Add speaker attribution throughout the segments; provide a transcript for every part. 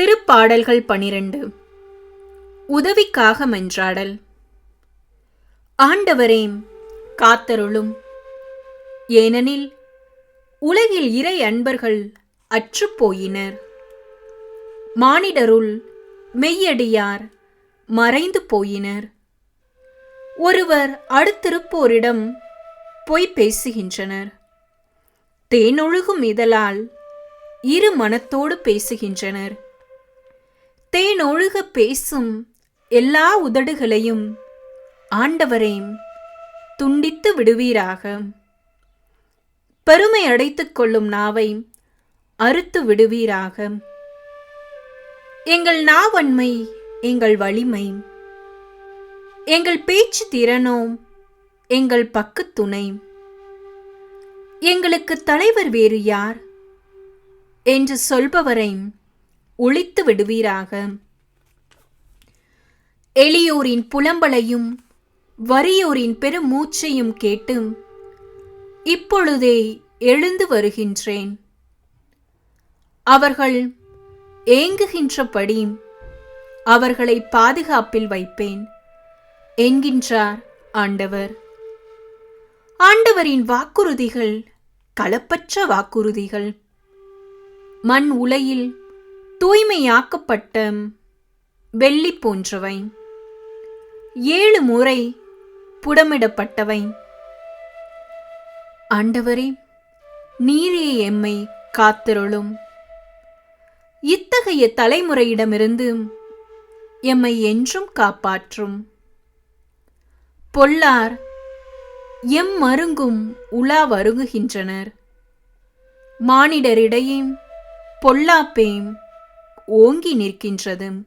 Speaker 1: திருப்பாடல்கள் பனிரெண்டு. உதவிக்காக மன்றாடல் ஆண்டவரேம் காத்தருளும். ஏனெனில் உலகில் இறை அன்பர்கள் அற்றுப்போயினர் மானிடருள் மெய்யடியார் மறைந்து போயினர். ஒருவர் அடுத்திருப்போரிடம் பொய் பேசுகின்றனர். தேனொழுகும் இதழால் இரு மனத்தோடு பேசுகின்றனர். தேனொழுக பேசும் எல்லா உதடுகளையும் ஆண்டவரேம் துண்டித்து விடுவீராக. பெருமை அடைத்துக் கொள்ளும் நாவை அறுத்து விடுவீராக. எங்கள் நாவன்மை எங்கள் வலிமை எங்கள் பேச்சு திறனோ எங்கள் பக்கு துணை. எங்களுக்கு தலைவர் வேறு யார்? என்று சொல்பவரை ஒழித்து விடுவீராக. எளியோரின் புலம்பலையும் வறியோரின் பெருமூச்சையும் கேட்டு இப்பொழுதே எழுந்து வருகின்றேன். அவர்கள் ஏங்குகின்றபடி அவர்களை பாதுகாப்பில் வைப்பேன் என்கின்றார் ஆண்டவர். ஆண்டவரின் வாக்குறுதிகள் களப்பற்ற வாக்குறுதிகள். மண் உலையில் தூய்மையாக்கப்பட்ட வெள்ளி போன்றவை. ஏழு முறை புடமிடப்பட்டவை. ஆண்டவரே நீரே எம்மை காத்திருளும். இத்தகைய தலைமுறையிடமிருந்து எம்மை என்றும் காப்பாற்றும். பொல்லார் எம் மருங்கும் உலா வருகுகின்றனர். மானிடரிடையே பொல்லாப்பேம் ஓங்கி நிற்கின்றது.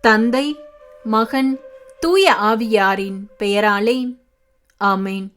Speaker 1: தந்தை மகன் தூய ஆவியாரின் பெயராலே. ஆமேன்.